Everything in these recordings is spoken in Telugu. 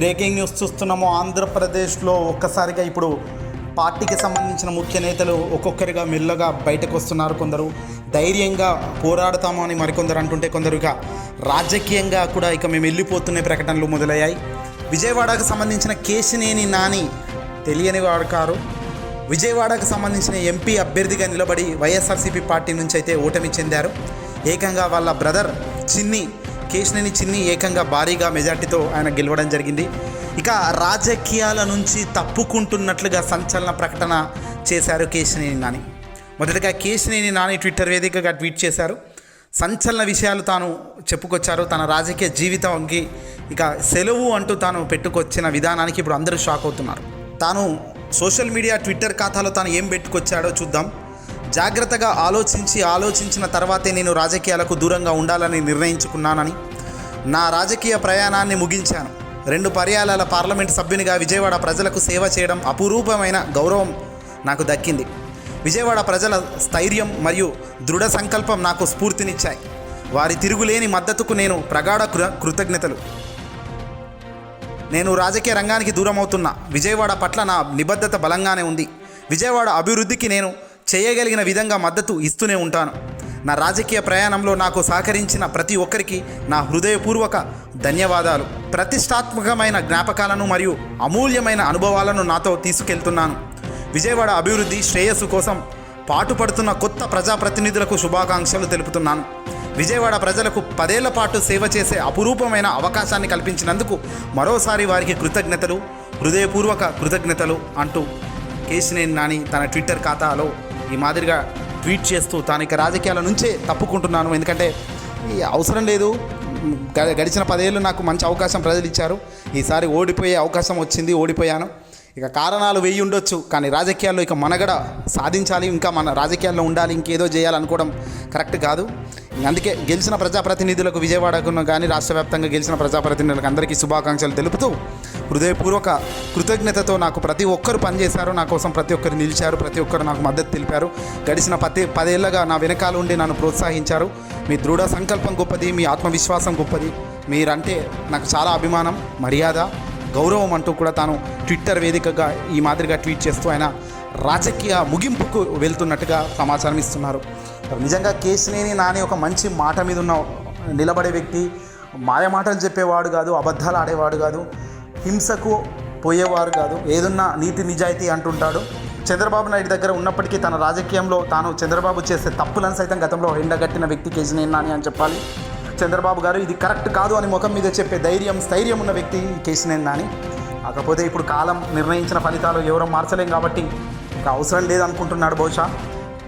బ్రేకింగ్ న్యూస్ చూస్తున్నాము. ఆంధ్రప్రదేశ్లో ఒక్కసారిగా ఇప్పుడు పార్టీకి సంబంధించిన ముఖ్య నేతలు ఒక్కొక్కరిగా మెల్లగా బయటకు వస్తున్నారు. కొందరు ధైర్యంగా పోరాడతాము అని మరికొందరు అంటుంటే కొందరు ఇక రాజకీయంగా కూడా ఇక మేము వెళ్ళిపోతున్న ప్రకటనలు మొదలయ్యాయి. విజయవాడకు సంబంధించిన కేశినేని నాని తెలియని వాడు కారు. విజయవాడకు సంబంధించిన ఎంపీ అభ్యర్థిగా నిలబడి వైఎస్ఆర్సీపీ పార్టీ నుంచి అయితే ఓటమి చెందారు. ఏకంగా వాళ్ళ బ్రదర్ చిన్ని కేశినేని చిన్ని ఏకంగా భారీగా మెజార్టీతో ఆయన గెలవడం జరిగింది. ఇక రాజకీయాల నుంచి తప్పుకుంటున్నట్లుగా సంచలన ప్రకటన చేశారు కేశినేని నాని. మొదటగా కేశినేని నాని ట్విట్టర్ వేదికగా ట్వీట్ చేశారు. సంచలన విషయాలు తాను చెప్పుకొచ్చారు. తన రాజకీయ జీవితంకి ఇక సెలవు అంటూ తాను పెట్టుకొచ్చిన విధానానికి ఇప్పుడు అందరూ షాక్ అవుతున్నారు. తాను సోషల్ మీడియా ట్విట్టర్ ఖాతాలో తాను ఏం పెట్టుకొచ్చాడో చూద్దాం. జాగ్రత్తగా ఆలోచించి ఆలోచించిన తర్వాతే నేను రాజకీయాలకు దూరంగా ఉండాలని నిర్ణయించుకున్నానని నా రాజకీయ ప్రయాణాన్ని ముగించాను. రెండు పర్యాయాల పార్లమెంట్ సభ్యునిగా విజయవాడ ప్రజలకు సేవ చేయడం అపురూపమైన గౌరవం నాకు దక్కింది. విజయవాడ ప్రజల స్థైర్యం మరియు దృఢ సంకల్పం నాకు స్ఫూర్తినిచ్చాయి. వారి తిరుగులేని మద్దతుకు నేను ప్రగాఢ కృ కృతజ్ఞతలు. నేను రాజకీయ రంగానికి దూరం అవుతున్నా విజయవాడ పట్ల నా నిబద్ధత బలంగానే ఉంది. విజయవాడ అభివృద్ధికి నేను చేయగలిగిన విధంగా మద్దతు ఇస్తూనే ఉంటాను. నా రాజకీయ ప్రయాణంలో నాకు సహకరించిన ప్రతి ఒక్కరికి నా హృదయపూర్వక ధన్యవాదాలు. ప్రతిష్టాత్మకమైన జ్ఞాపకాలను మరియు అమూల్యమైన అనుభవాలను నాతో తీసుకెళ్తున్నాను. విజయవాడ అభివృద్ధి శ్రేయస్సు కోసం పాటుపడుతున్న కొత్త ప్రజాప్రతినిధులకు శుభాకాంక్షలు తెలుపుతున్నాను. విజయవాడ ప్రజలకు పదేళ్ళ పాటు సేవ చేసే అపురూపమైన అవకాశాన్ని కల్పించినందుకు మరోసారి వారికి కృతజ్ఞతలు హృదయపూర్వక కృతజ్ఞతలు అంటూ కేశినేని నాని తన ట్విట్టర్ ఖాతాలో ఈ మాదిరిగా ట్వీట్ చేస్తూ తానిక రాజకీయాల నుంచే తప్పుకుంటున్నాను. ఎందుకంటే అవసరం లేదు. గ- గడిచిన పదేళ్ళు నాకు మంచి అవకాశం ప్రజలు ఇచ్చారు. ఈసారి ఓడిపోయే అవకాశం వచ్చింది ఓడిపోయాను. ఇక కారణాలు వెయ్యి ఉండొచ్చు కానీ రాజకీయాల్లో ఇక మనగడ సాధించాలి ఇంకా మన రాజకీయాల్లో ఉండాలి ఇంకేదో చేయాలనుకోవడం కరెక్ట్ కాదు. అందుకే గెలిచిన ప్రజాప్రతినిధులకు విజయవాడకు కానీ రాష్ట్ర వ్యాప్తంగా గెలిచిన ప్రజాప్రతినిధులకు అందరికీ శుభాకాంక్షలు తెలుపుతూ హృదయపూర్వక కృతజ్ఞతతో నాకు ప్రతి ఒక్కరు పనిచేశారు. నా కోసం ప్రతి ఒక్కరు నిలిచారు. ప్రతి ఒక్కరు నాకు మద్దతు తెలిపారు. గడిచిన పది పదేళ్ళుగా నా వెనకాల ఉండి నన్ను ప్రోత్సహించారు. మీ దృఢ సంకల్పం గొప్పది. మీ ఆత్మవిశ్వాసం గొప్పది. మీరంటే నాకు చాలా అభిమానం మర్యాద గౌరవం అంటూ కూడా తాను ట్విట్టర్ వేదికగా ఈ మాదిరిగా ట్వీట్ చేస్తూ ఆయన రాజకీయ ముగింపుకు వెళ్తున్నట్టుగా సమాచారం ఇస్తున్నారు. నిజంగా కేసినేని నాని ఒక మంచి మాట మీద ఉన్న నిలబడే వ్యక్తి. మాయ మాటలు చెప్పేవాడు కాదు అబద్ధాలు ఆడేవాడు కాదు. హింసకు పోయేవారు కాదు. ఏదున్నా నీతి నిజాయితీ అంటుంటాడు. చంద్రబాబు నాయుడు దగ్గర ఉన్నప్పటికీ తన రాజకీయంలో తాను చంద్రబాబు చేసే తప్పులను సైతం గతంలో ఎండగట్టిన వ్యక్తి కేసినేని నాని అని చెప్పాలి. చంద్రబాబు గారు ఇది కరెక్ట్ కాదు అని ముఖం మీద చెప్పే ధైర్యం స్థైర్యం ఉన్న వ్యక్తి కేసినేని నాని. కాకపోతే ఇప్పుడు కాలం నిర్ణయించిన ఫలితాలు ఎవరో మార్చలేం కాబట్టి ఇంకా అవసరం లేదనుకుంటున్నాడు బహుశా.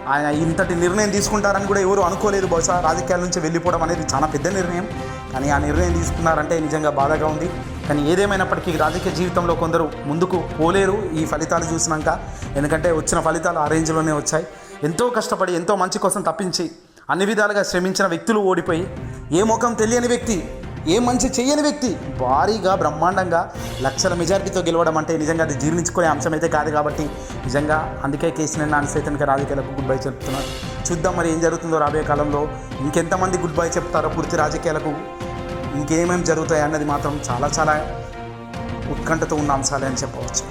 ఆయన ఇంతటి నిర్ణయం తీసుకుంటారని కూడా ఎవరు అనుకోలేదు. బహుశా రాజకీయాల నుంచి వెళ్ళిపోవడం అనేది చాలా పెద్ద నిర్ణయం. కానీ ఆ నిర్ణయం తీసుకున్నారంటే నిజంగా బాధగా ఉంది. కానీ ఏదేమైనప్పటికీ రాజకీయ జీవితంలో కొందరు ముందుకు పోలేరు. ఈ ఫలితాలు చూసినాక ఎందుకంటే వచ్చిన ఫలితాలు ఆ రేంజ్లోనే వచ్చాయి. ఎంతో కష్టపడి ఎంతో మంచి కోసం తప్పించి అన్ని విధాలుగా శ్రమించిన వ్యక్తులు ఓడిపోయి ఏ ముఖం తెలియని వ్యక్తి ఏ మంచి చేయని వ్యక్తి? భారీగా బ్రహ్మాండంగా లక్షల మెజారిటీతో గెలవడం అంటే నిజంగా అది జీర్ణించుకునే అంశం అయితే కాదు కాబట్టి నిజంగా అందుకే కేసీఆర్ నాని సైతన్గా రాజకీయాలకు గుడ్ బై చెప్తున్నారు చూద్దాం మరి ఏం జరుగుతుందో రాబోయే కాలంలో. ఇంకెంతమంది గుడ్ బై చెప్తారో పూర్తి రాజకీయాలకు ఇంకేమేమి జరుగుతాయి అన్నది మాత్రం చాలా చాలా ఉత్కంఠతో ఉన్న అంశాలే అని చెప్పవచ్చు.